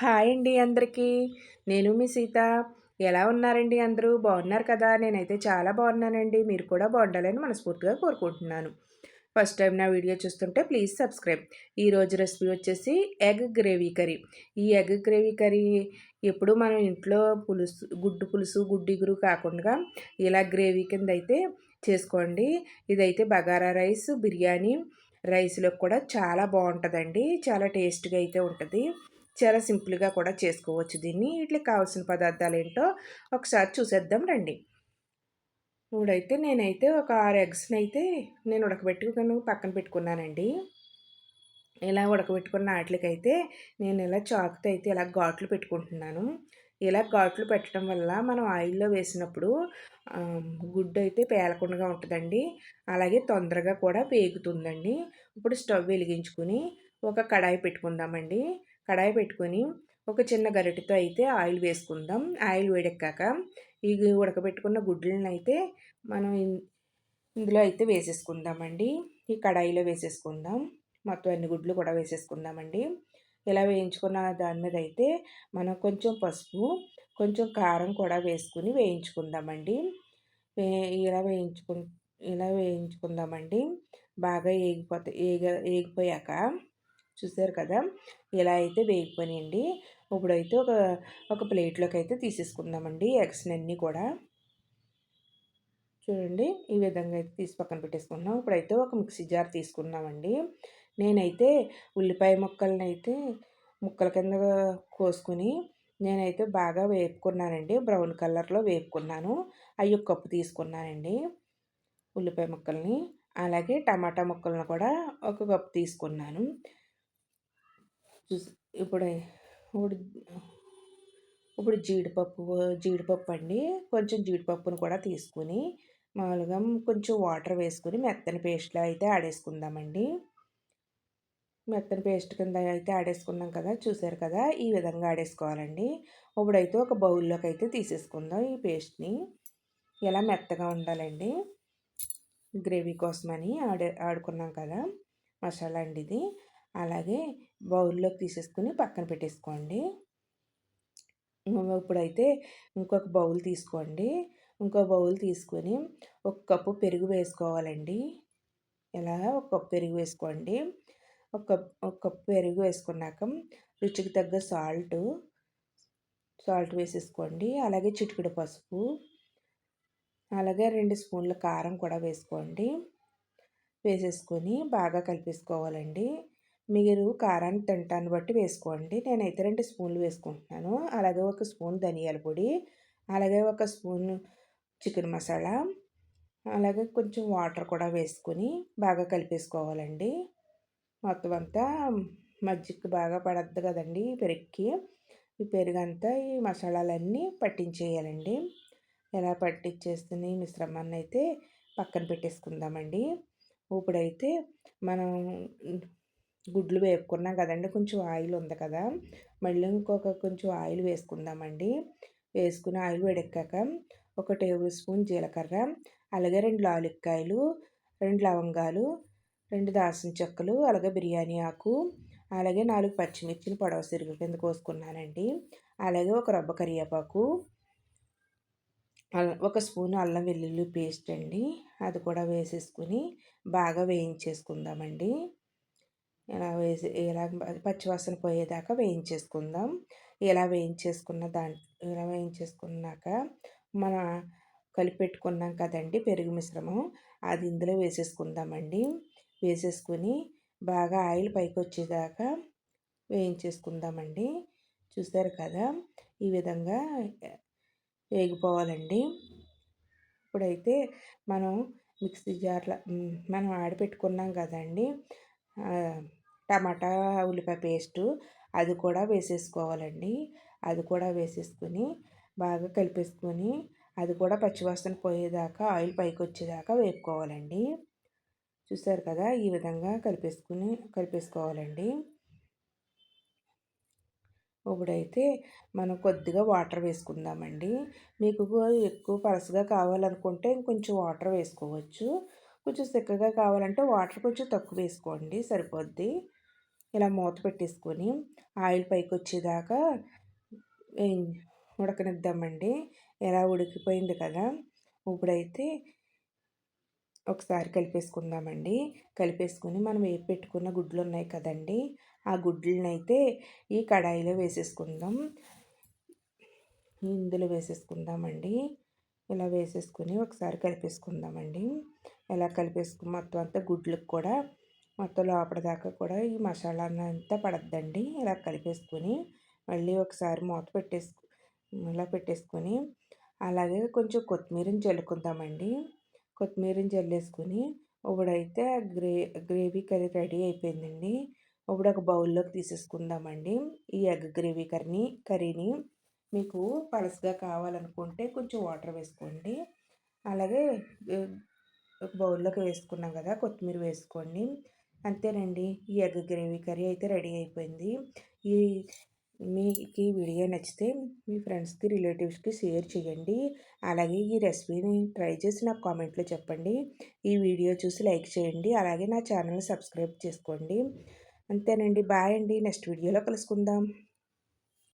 Hi అండి అందరికీ. నేను మీ సీత. ఎలా ఉన్నారండి అందరూ? బాగున్నారు కదా? నేనైతే చాలా బాగున్నానండి. మీరు కూడా బాగుండాలని మనస్ఫూర్తిగా కోరుకుంటున్నాను. ఫస్ట్ టైం నా వీడియో చూస్తుంటే ప్లీజ్ సబ్స్క్రైబ్. ఈరోజు రెసిపీ వచ్చేసి ఎగ్ గ్రేవీ కర్రీ. ఈ ఎగ్ గ్రేవీ కర్రీ ఎప్పుడు మనం ఇంట్లో పులుసు గుడ్డు పులుసు గుడ్డిగురు కాకుండా ఇలా గ్రేవీ కింద అయితే చేసుకోండి. ఇదైతే బగారా రైస్ బిర్యానీ రైస్లో కూడా చాలా బాగుంటుందండి. చాలా టేస్ట్గా అయితే ఉంటుంది. చాలా సింపుల్గా కూడా చేసుకోవచ్చు దీన్ని. వీటికి కావాల్సిన పదార్థాలు ఏంటో ఒకసారి చూసేద్దాం రండి. ఇప్పుడైతే నేనైతే ఒక ఆరు ఎగ్స్ని అయితే నేను ఉడకబెట్టుకుని పక్కన పెట్టుకున్నానండి. ఇలా ఉడకబెట్టుకున్న వాటికైతే నేను ఇలా చాకుతో అయితే ఇలా ఘాట్లు పెట్టుకుంటున్నాను. ఇలా ఘాట్లు పెట్టడం వల్ల మనం ఆయిల్లో వేసినప్పుడు గుడ్డు అయితే పేలకుండా ఉంటుందండి. అలాగే తొందరగా కూడా పేగుతుందండి. ఇప్పుడు స్టవ్ వెలిగించుకుని ఒక కడాయి పెట్టుకుందామండి. కడాయి పెట్టుకొని ఒక చిన్న గరిటెతో అయితే ఆయిల్ వేసుకుందాం. ఆయిల్ వేడెక్కాక ఈ ఉడకబెట్టుకున్న గుడ్లను అయితే మనం ఇందులో అయితే వేసేసుకుందామండి. ఈ కడాయిలో వేసేసుకుందాం. మొత్తం అన్ని గుడ్లు కూడా వేసేసుకుందామండి. ఇలా వేయించుకున్న దాని మీద అయితే మనం కొంచెం పసుపు కొంచెం కారం కూడా వేసుకుని వేయించుకుందామండి. ఇలా వేయించుకు ఇలా వేయించుకుందామండి. బాగా ఏగిపోతే ఏగ ఏగిపోయాక చూసారు కదా! ఇలా అయితే వేగిపోయినాయండి. ఇప్పుడైతే ఒక ఒక ప్లేట్లోకి అయితే తీసేసుకుందామండి. ఎగ్స్ని అన్నీ కూడా. చూడండి ఈ విధంగా అయితే తీసి పక్కన పెట్టేసుకున్నాం ఇప్పుడైతే ఒక మిక్సీ జార్ తీసుకున్నామండి నేనైతే ఉల్లిపాయ ముక్కల్ని అయితే ముక్కల కింద కోసుకుని నేనైతే బాగా వేపుకున్నానండి. బ్రౌన్ కలర్లో వేపుకున్నాను. అవి ఒక కప్పు తీసుకున్నానండి ఉల్లిపాయ ముక్కల్ని. అలాగే టమాటా ముక్కలను కూడా ఒక కప్పు తీసుకున్నాను. ఇప్పుడు ఇప్పుడు ఇప్పుడు జీడిపప్పు జీడిపప్పు అండి. కొంచెం జీడిపప్పును కూడా తీసుకుని మామూలుగా కొంచెం వాటర్ వేసుకుని మెత్తని పేస్ట్లో అయితే ఆడేసుకుందామండి మెత్తని పేస్ట్ కింద అయితే ఆడేసుకున్నాం కదా చూసారు కదా ఈ విధంగా ఆడేసుకోవాలండి ఇప్పుడైతే ఒక బౌల్లోకి అయితే తీసేసుకుందాం ఈ పేస్ట్ని. ఎలా మెత్తగా ఉండాలండి. గ్రేవీ కోసమని ఆడే ఆడుకున్నాం కదా మసాలా అండి ఇది. అలాగే బౌల్లోకి తీసేసుకుని పక్కన పెట్టేసుకోండి. ఇప్పుడైతే ఇంకొక బౌల్ తీసుకోండి. ఇంకో బౌల్ తీసుకొని ఒక కప్పు పెరుగు వేసుకోవాలండి. ఇలా ఒక కప్పు పెరుగు వేసుకోండి. ఒక కప్ ఒక కప్పు పెరుగు వేసుకున్నాక రుచికి తగ్గ సాల్ట్ సాల్ట్ వేసేసుకోండి. అలాగే చిటికెడు పసుపు అలాగే రెండు స్పూన్ల కారం కూడా వేసుకోండి. వేసేసుకొని బాగా కలిపేసుకోవాలండి. మీరు కారాన్ని తింటాన్ని బట్టి వేసుకోండి. నేనైతే రెండు స్పూన్లు వేసుకుంటున్నాను. అలాగే ఒక స్పూన్ ధనియాల పొడి అలాగే ఒక స్పూన్ చికెన్ మసాలా అలాగే కొంచెం వాటర్ కూడా వేసుకొని బాగా కలిపేసుకోవాలండి. మొత్తం అంతా మజ్జిగ బాగా పడద్దు కదండి పెరుగుకి. ఈ పెరుగంతా ఈ మసాలాలన్నీ పట్టించేయాలండి. ఎలా పట్టించేస్తుంది మిశ్రమాన్ని అయితే పక్కన పెట్టేసుకుందామండి. ఇప్పుడైతే మనం గుడ్లు వేపుకున్నాం కదండి. కొంచెం ఆయిల్ ఉంది కదా. మళ్ళీ ఇంకొక కొంచెం ఆయిల్ వేసుకుందామండి. వేసుకుని ఆయిల్ వేడెక్కాక ఒక టేబుల్ స్పూన్ జీలకర్ర అలాగే రెండు లాలిక్కాయలు రెండు లవంగాలు రెండు దాల్చిన చెక్కలు అలాగే బిర్యానీ ఆకు అలాగే నాలుగు పచ్చిమిర్చిని పొడవ సిరుగు కింద కోసుకున్నానండి. అలాగే ఒక రబ్బ కరివేపాకు ఒక స్పూన్ అల్లం వెల్లుల్లి పేస్ట్ అండి. అది కూడా వేసేసుకుని బాగా వేయించేసుకుందామండి. ఇలా వేసి ఇలా పచ్చివాసన పోయేదాకా వేయించేసుకుందాం. ఇలా వేయించేసుకున్న దాని ఇలా వేయించేసుకున్నాక మన కలిపెట్టుకున్నాం కదండి పెరుగు మిశ్రమం అది ఇందులో వేసేసుకుందామండి. వేసేసుకుని బాగా ఆయిల్ పైకి వచ్చేదాకా వేయించేసుకుందామండి. చూసారు కదా ఈ విధంగా వేగిపోవాలండి. ఇప్పుడైతే మనం మిక్సీ జార్లో మనం ఆడపెట్టుకున్నాం కదండి టమాటా ఉల్లిపాయ పేస్టు అది కూడా వేసేసుకోవాలండి. అది కూడా వేసేసుకొని బాగా కలిపేసుకొని అది కూడా పచ్చివాసన పోయేదాకా ఆయిల్ పైకి వచ్చేదాకా వేపుకోవాలండి. చూసారు కదా ఈ విధంగా కలిపేసుకుని కలిపేసుకోవాలండి. ఇప్పుడైతే మనం కొద్దిగా వాటర్ వేసుకుందామండి. మీకు ఎక్కువ పలసగా కావాలనుకుంటే ఇంకొంచెం వాటర్ వేసుకోవచ్చు. కొంచెం చిక్కగా కావాలంటే వాటర్ కొంచెం తక్కువ వేసుకోండి సరిపోద్ది. ఇలా మూత పెట్టేసుకొని ఆయిల్ పైకి వచ్చేదాకా ఉడకనిద్దామండి. ఎలా ఉడికిపోయింది కదా ఇప్పుడైతే ఒకసారి కలిపేసుకుందామండి. కలిపేసుకుని మనం ఏ పెట్టుకున్న గుడ్లు ఉన్నాయి కదండి ఆ గుడ్లనైతే అయితే ఈ కడాయిలో వేసేసుకుందాం. ఇందులో వేసేసుకుందామండి. ఇలా వేసేసుకుని ఒకసారి కలిపేసుకుందామండి. ఇలా కలిపేసుకుని మొత్తం అంతా గుడ్లకు కూడా మొత్తం లోపలిదాకా కూడా ఈ మసాలా అంతా పడద్దండి. ఇలా కలిపేసుకొని మళ్ళీ ఒకసారి మూత పెట్టేసుకు ఇలా పెట్టేసుకొని అలాగే కొంచెం కొత్తిమీరని చల్లుకుందామండి. కొత్తిమీరని చల్లేసుకొని ఇప్పుడైతే గ్రే గ్రేవీ కర్రీ రెడీ అయిపోయిందండి. ఇప్పుడు ఒక బౌల్లోకి తీసేసుకుందామండి. ఈ ఎగ్ గ్రేవీ కర్రీ కర్రీని మీకు పలసగా కావాలనుకుంటే కొంచెం వాటర్ వేసుకోండి. అలాగే ఒక బౌల్లోకి వేసుకున్నాం కదా కొత్తిమీర వేసుకోండి. అంతేనండి. ఈ ఎగ్ గ్రేవీ కర్రీ అయితే రెడీ అయిపోయింది. ఈ మీకు ఈ వీడియో నచ్చితే మీ ఫ్రెండ్స్కి రిలేటివ్స్కి షేర్ చేయండి. అలాగే ఈ రెసిపీని ట్రై చేసి నాకు కామెంట్లో చెప్పండి. ఈ వీడియో చూసి లైక్ చేయండి. అలాగే నా ఛానల్ని సబ్స్క్రైబ్ చేసుకోండి. అంతేనండి. బాయ్ అండి. నెక్స్ట్ వీడియోలో కలుసుకుందాం.